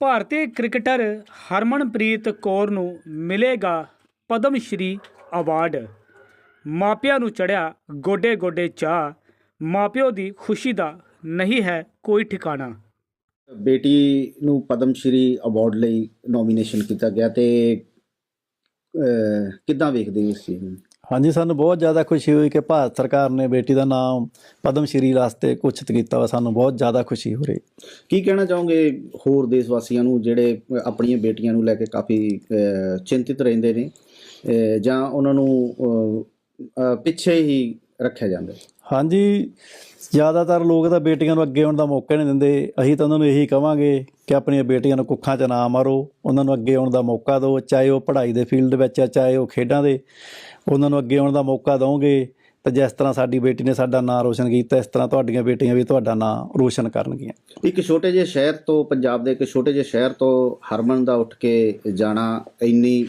ਭਾਰਤੀ cricketer Harmanpreet Kaur ਨੂੰ ਮਿਲੇਗਾ Padma Shri award. ਮਾਪਿਆਂ ਨੂੰ ਚੜਿਆ ਗੋਡੇ ਗੋਡੇ ਚਾਹ ਮਾਪਿਓ ਦੀ ਖੁਸ਼ੀ ਦਾ ਨਹੀਂ ਹੈ ਕੋਈ ਠਿਕਾਣਾ। ਬੇਟੀ ਨੂੰ ਪਦਮ ਸ਼੍ਰੀ ਅਵਾਰਡ ਲਈ ਨੋਮੀਨੇਸ਼ਨ ਕੀਤਾ ਗਿਆ ਤੇ ਕਿੱਦਾਂ ਵੇਖਦੇ ਹੋ ਇਸ ਚੀਜ਼ ਨੂੰ? ਹਾਂਜੀ, ਸਾਨੂੰ ਬਹੁਤ ਜ਼ਿਆਦਾ ਖੁਸ਼ੀ ਹੋਈ ਕਿ ਭਾਰਤ ਸਰਕਾਰ ਨੇ ਬੇਟੀ ਦਾ ਨਾਮ ਪਦਮ ਸ਼੍ਰੀ ਵਾਸਤੇ ਘੋਸ਼ਿਤ ਕੀਤਾ ਵਾ। ਸਾਨੂੰ ਬਹੁਤ ਜ਼ਿਆਦਾ ਖੁਸ਼ੀ ਹੋ ਰਹੀ। ਕੀ ਕਹਿਣਾ ਚਾਹੋਗੇ ਹੋਰ ਦੇਸ਼ ਵਾਸੀਆਂ ਨੂੰ, ਜਿਹੜੇ ਆਪਣੀਆਂ ਬੇਟੀਆਂ ਨੂੰ ਲੈ ਕੇ ਕਾਫੀ ਚਿੰਤਿਤ ਰਹਿੰਦੇ ਨੇ ਜਾਂ ਉਹਨਾਂ ਨੂੰ ਪਿੱਛੇ ਹੀ ਰੱਖਿਆ ਜਾਂਦਾ ਹਾਂਜੀ, ਜ਼ਿਆਦਾਤਰ ਲੋਕ ਤਾਂ ਬੇਟੀਆਂ ਨੂੰ ਅੱਗੇ ਆਉਣ ਦਾ ਮੌਕਾ ਨਹੀਂ ਦਿੰਦੇ। ਅਸੀਂ ਤਾਂ ਉਹਨਾਂ ਨੂੰ ਇਹੀ ਕਵਾਂਗੇ ਕਿ ਆਪਣੀਆਂ ਬੇਟੀਆਂ ਨੂੰ ਕੁੱਖਾਂ 'ਚ ਨਾ ਮਾਰੋ। ਉਹਨਾਂ ਨੂੰ ਅੱਗੇ ਆਉਣ ਦਾ ਮੌਕਾ ਦਿਓ, ਚਾਹੇ ਉਹ ਪੜ੍ਹਾਈ ਦੇ ਫੀਲਡ ਵਿੱਚ ਆ, ਚਾਹੇ ਉਹ ਖੇਡਾਂ ਦੇ। ਉਹਨਾਂ ਨੂੰ ਅੱਗੇ ਆਉਣ ਦਾ ਮੌਕਾ ਦਿਓਗੇ ਤਾਂ ਜਿਸ ਤਰ੍ਹਾਂ ਸਾਡੀ ਬੇਟੀ ਨੇ ਸਾਡਾ ਨਾਂ ਰੋਸ਼ਨ ਕੀਤਾ, ਇਸ ਤਰ੍ਹਾਂ ਤੁਹਾਡੀਆਂ ਬੇਟੀਆਂ ਵੀ ਤੁਹਾਡਾ ਨਾਂ ਰੋਸ਼ਨ ਕਰਨਗੀਆਂ। ਇੱਕ ਛੋਟੇ ਜਿਹੇ ਸ਼ਹਿਰ ਤੋਂ ਪੰਜਾਬ ਦੇ ਇੱਕ ਛੋਟੇ ਜਿਹੇ ਸ਼ਹਿਰ ਤੋਂ ਹਰਮਨ ਦਾ ਉੱਠ ਕੇ ਜਾਣਾ, ਇੰਨੀ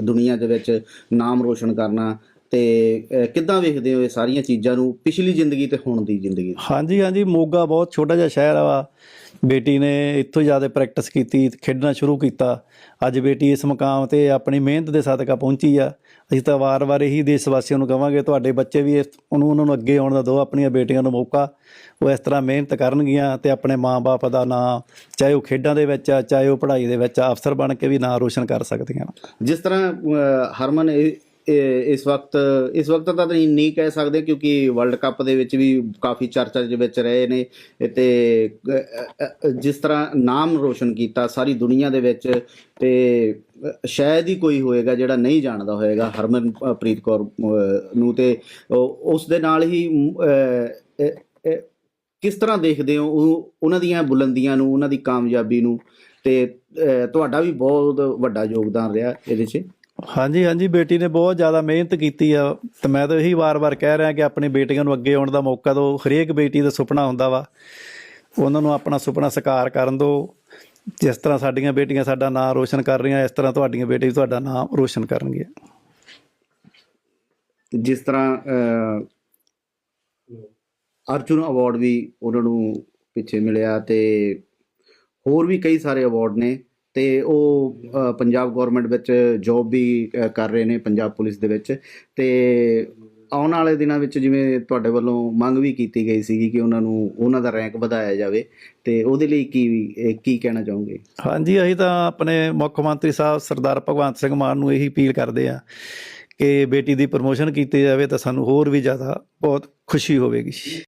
ਦੁਨੀਆ ਦੇ ਵਿੱਚ ਨਾਮ ਰੋਸ਼ਨ ਕਰਨਾ ਤੇ ਕਿੱਦਾਂ ਵੇਖਦੇ ਹੋ ਇਹ ਸਾਰੀਆਂ ਚੀਜ਼ਾਂ ਨੂੰ ਪਿਛਲੀ ਜ਼ਿੰਦਗੀ ਤੇ ਹੁਣ ਦੀ ਜ਼ਿੰਦਗੀ ਹਾਂਜੀ ਹਾਂਜੀ ਮੋਗਾ ਬਹੁਤ ਛੋਟਾ ਜਿਹਾ ਸ਼ਹਿਰ ਆ ਬੇਟੀ ਨੇ ਇੱਥੋਂ ਜ਼ਿਆਦਾ ਪ੍ਰੈਕਟਿਸ ਕੀਤੀ ਖੇਡਣਾ ਸ਼ੁਰੂ ਕੀਤਾ। ਅੱਜ ਬੇਟੀ ਇਸ ਮੁਕਾਮ ਤੇ ਆਪਣੀ ਮਿਹਨਤ ਦੇ ਸਦਕਾ ਪਹੁੰਚੀ ਆ। ਅਸੀਂ ਤਾਂ ਵਾਰ-ਵਾਰ ਇਹੀ ਦੇਸ਼ ਵਾਸੀਆਂ ਨੂੰ ਕਵਾਂਗੇ ਤੁਹਾਡੇ ਬੱਚੇ ਵੀ ਇਸ- ਉਹਨੂੰ ਉਹਨਾਂ ਨੂੰ ਅੱਗੇ ਆਉਣ ਦਾ ਦਿਓ ਆਪਣੀਆਂ ਬੇਟੀਆਂ ਨੂੰ ਮੌਕਾ। ਉਹ ਇਸ ਤਰ੍ਹਾਂ ਮਿਹਨਤ ਕਰਨਗੀਆਂ ਤੇ ਆਪਣੇ ਮਾਪੇ ਦਾ ਨਾਂ ਚਾਹੇ ਉਹ ਖੇਡਾਂ ਦੇ ਵਿੱਚ ਆ ਚਾਹੇ ਉਹ ਪੜ੍ਹਾਈ ਦੇ ਵਿੱਚ ਆ ਅਫਸਰ ਬਣ ਕੇ ਵੀ ਨਾਂ ਰੋਸ਼ਨ ਕਰ ਸਕਦੀਆਂ ਜਿਸ ਤਰ੍ਹਾਂ ਹਰਮਨ ਇਸ ਵਕਤ ਇਸ ਵਕਤ ਤਾਂ ਨਹੀਂ ਨਹੀਂ ਕਹਿ ਸਕਦੇ ਕਿਉਂਕਿ ਵਰਲਡ ਕੱਪ ਦੇ ਵਿੱਚ ਵੀ ਕਾਫੀ ਚਰਚਾ ਦੇ ਵਿੱਚ ਰਹੇ ਨੇ ਤੇ ਜਿਸ ਤਰ੍ਹਾਂ ਨਾਮ ਰੋਸ਼ਨ ਕੀਤਾ ਸਾਰੀ ਦੁਨੀਆ ਦੇ ਵਿੱਚ ਤੇ ਸ਼ਾਇਦ ਹੀ ਕੋਈ ਹੋਏਗਾ ਜਿਹੜਾ ਨਹੀਂ ਜਾਣਦਾ ਹੋਏਗਾ ਹਰਮਨਪ੍ਰੀਤ ਕੌਰ ਨੂੰ ਤੇ ਉਸ ਦੇ ਨਾਲ ਹੀ ਕਿਸ ਤਰ੍ਹਾਂ ਦੇਖਦੇ ਹੋ ਉਹ ਉਹਨਾਂ ਦੀਆਂ ਬੁਲੰਦੀਆਂ ਨੂੰ, ਉਹਨਾਂ ਦੀ ਕਾਮਯਾਬੀ ਨੂੰ ਤੇ ਤੁਹਾਡਾ ਵੀ ਬਹੁਤ ਵੱਡਾ ਯੋਗਦਾਨ ਰਿਹਾ ਇਹਦੇ 'ਚ? ਹਾਂਜੀ ਹਾਂਜੀ, ਬੇਟੀ ਨੇ ਬਹੁਤ ਜ਼ਿਆਦਾ ਮਿਹਨਤ ਕੀਤੀ ਆ ਤੇ ਮੈਂ ਤਾਂ ਇਹੀ ਵਾਰ-ਵਾਰ ਕਹਿ ਰਿਹਾ ਕਿ ਆਪਣੀ ਬੇਟੀਆਂ ਨੂੰ ਅੱਗੇ ਆਉਣ ਦਾ ਮੌਕਾ ਦਿਓ। ਹਰੇਕ ਬੇਟੀ ਦਾ ਸੁਪਨਾ ਹੁੰਦਾ ਵਾ। ਉਹਨਾਂ ਨੂੰ ਆਪਣਾ ਸੁਪਨਾ ਸਾਕਾਰ ਕਰਨ ਦਿਓ। ਜਿਸ ਤਰ੍ਹਾਂ ਸਾਡੀਆਂ ਬੇਟੀਆਂ ਸਾਡਾ ਨਾਮ ਰੋਸ਼ਨ ਕਰ ਰਹੀਆਂ, ਇਸ ਤਰ੍ਹਾਂ ਤੁਹਾਡੀਆਂ ਬੇਟੀਆਂ ਤੁਹਾਡਾ ਨਾਮ ਰੋਸ਼ਨ ਕਰਨਗੀਆਂ। ਜਿਸ ਤਰ੍ਹਾਂ ਅਰਜੁਨ ਅਵਾਰਡ ਵੀ ਉਹਨਾਂ ਨੂੰ ਪਿੱਛੇ ਮਿਲਿਆ ਤੇ ਹੋਰ ਵੀ ਕਈ ਸਾਰੇ ਅਵਾਰਡ ਨੇ। ਤੇ ਉਹ ਪੰਜਾਬ ਗਵਰਨਮੈਂਟ ਵਿੱਚ ਜੌਬ ਵੀ ਕਰ ਰਹੇ ਨੇ ਪੰਜਾਬ ਪੁਲਿਸ ਦੇ ਵਿੱਚ ਤੇ ਆਉਣ ਵਾਲੇ ਦਿਨਾਂ ਵਿੱਚ ਜਿਵੇਂ ਤੁਹਾਡੇ ਵੱਲੋਂ ਮੰਗ ਵੀ ਕੀਤੀ ਗਈ ਸੀਗੀ ਕਿ ਉਹਨਾਂ ਨੂੰ, ਉਹਨਾਂ ਦਾ ਰੈਂਕ ਵਧਾਇਆ ਜਾਵੇ ਤੇ ਉਹਦੇ ਲਈ ਕੀ, ਇਹ ਕੀ ਕਹਿਣਾ ਚਾਹੋਗੇ? ਹਾਂਜੀ, ਅਸੀਂ ਤਾਂ ਆਪਣੇ ਮੁੱਖ ਮੰਤਰੀ ਸਾਹਿਬ ਸਰਦਾਰ ਭਗਵੰਤ ਸਿੰਘ ਮਾਨ ਨੂੰ ਇਹੀ ਅਪੀਲ ਕਰਦੇ ਆ ਕਿ ਬੇਟੀ ਦੀ ਪ੍ਰਮੋਸ਼ਨ ਕੀਤੀ ਜਾਵੇ ਤਾਂ ਸਾਨੂੰ ਹੋਰ ਵੀ ਜ਼ਿਆਦਾ ਬਹੁਤ ਖੁਸ਼ੀ ਹੋਵੇਗੀ।